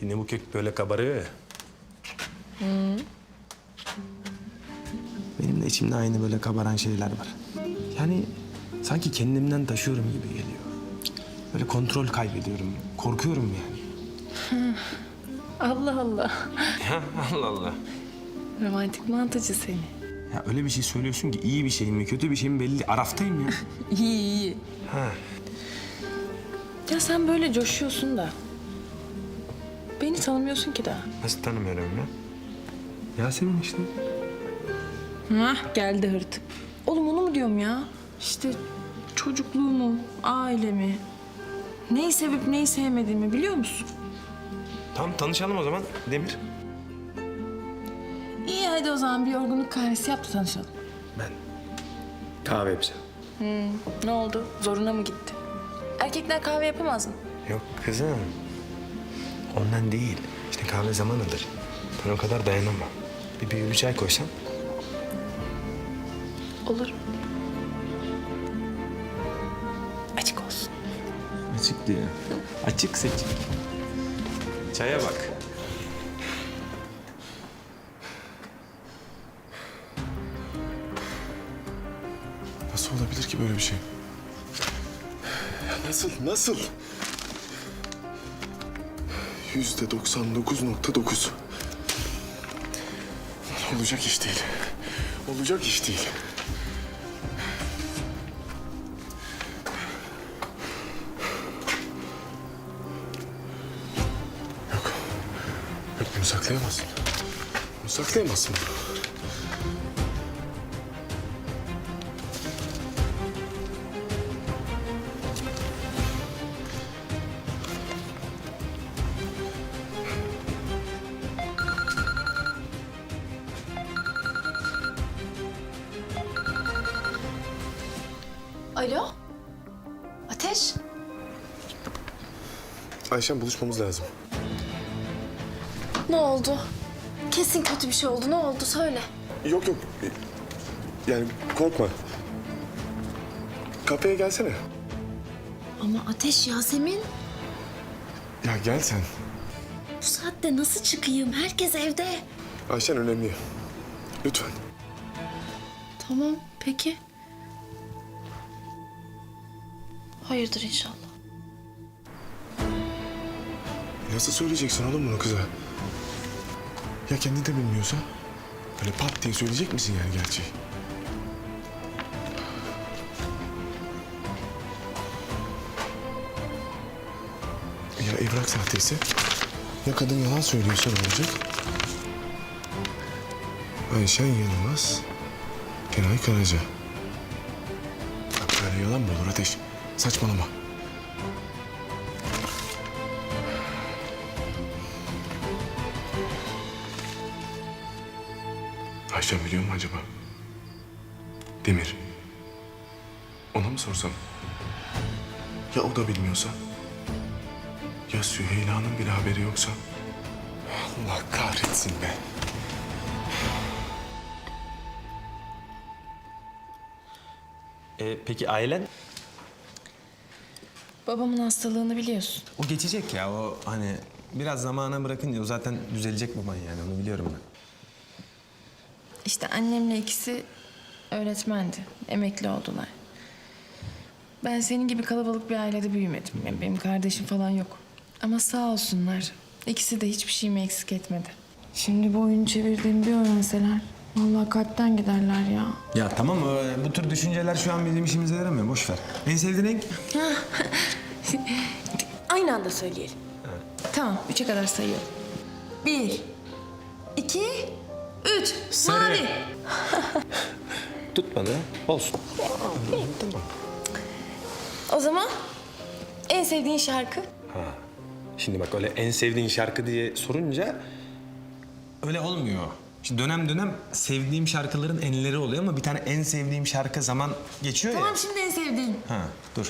Şimdi bu kök böyle kabarıyor ya. Benim de içimde aynı böyle kabaran şeyler var. Yani sanki kendimden taşıyorum gibi geliyor. Böyle kontrol kaybediyorum. Korkuyorum yani. Allah Allah. Ya Allah Allah. Romantik mantıcı seni. Ya öyle bir şey söylüyorsun ki iyi bir şey mi kötü bir şey mi belli. değil. Araftayım ya. İyi iyi. ha. Ya sen böyle coşuyorsun da. Beni tanımıyorsun ki daha. Nasıl tanımıyorum ya? Yasemin işte. Hah geldi hırtık. Oğlum onu mu diyorum ya? İşte çocukluğumu, ailemi, neyi sevip neyi sevmediğimi biliyor musun? Tamam tanışalım o zaman Demir. İyi hadi o zaman bir yorgunluk kahvesi yap da tanışalım. Ben. Kahve yapacağım. Ne oldu? Zoruna mı gitti? Erkekler kahve yapamaz mı? Yok kızım. Ondan değil. İşte kahve zaman alır. Ben o kadar dayanamam. Bir büyülü çay koysam. Olur. Açık olsun. Açık diyor. Açık seçik. Çaya bak. Nasıl olabilir ki böyle bir şey? Nasıl, nasıl? Yüzde 99.9. Olacak iş değil. Olacak iş değil. Yok. Yok bunu saklayamazsın. Bunu saklayamazsın. Ateş? Ayşen buluşmamız lazım. Ne oldu? Kesin kötü bir şey oldu. Ne oldu? Söyle. Yok yok. Yani korkma. Kafeye gelsene. Ama Ateş Yasemin Ya gel sen. bu saatte nasıl çıkayım? Herkes evde. Ayşen önemli. Lütfen. Tamam peki. Hayırdır inşallah. Nasıl söyleyeceksin oğlum bunu kıza? Ya kendi de bilmiyorsa? Böyle pat diye söyleyecek misin yani gerçeği? Ya evrak sahteyse? Ya kadın yalan söylüyorsa ne olacak? Ayşen Yılmaz, Kenay Karaca. Bak böyle yalan mı olur Ateş? Saçmalama. Ayşen biliyor mu acaba? Demir. Ona mı sorsam? Ya o da bilmiyorsa? Ya Süheyla'nın bile haberi yoksa? Allah kahretsin be. E, peki ailen? Babamın hastalığını biliyorsun. O geçecek ya. O hani biraz zamana bırakınca o zaten düzelecek baban yani. Onu biliyorum ben. İşte annemle ikisi öğretmendi. Emekli oldular. Ben senin gibi kalabalık bir ailede büyümedim. Yani benim kardeşim falan yok. Ama sağ olsunlar. İkisi de hiçbir şeyimi eksik etmedi. Şimdi bu oyunu çevirdiğimi bir öğrenseler... Vallahi kalpten giderler ya. Ya tamam e, bu tür düşünceler şu an bizim işimize yaramıyor. Boş ver. En sevdiğin renk? Aynı anda söyleyelim. Tamam, üçe kadar sayıyorum. Bir, iki, üç. Sarı. Mavi. Tutmadı. Olsun. tamam. O zaman en sevdiğin şarkı? Şimdi bak öyle en sevdiğin şarkı diye sorunca öyle olmuyor. Şimdi dönem dönem sevdiğim şarkıların enleri oluyor ama bir tane en sevdiğim şarkı zaman geçiyor ya. Tamam şimdi en sevdiğin. Ha dur.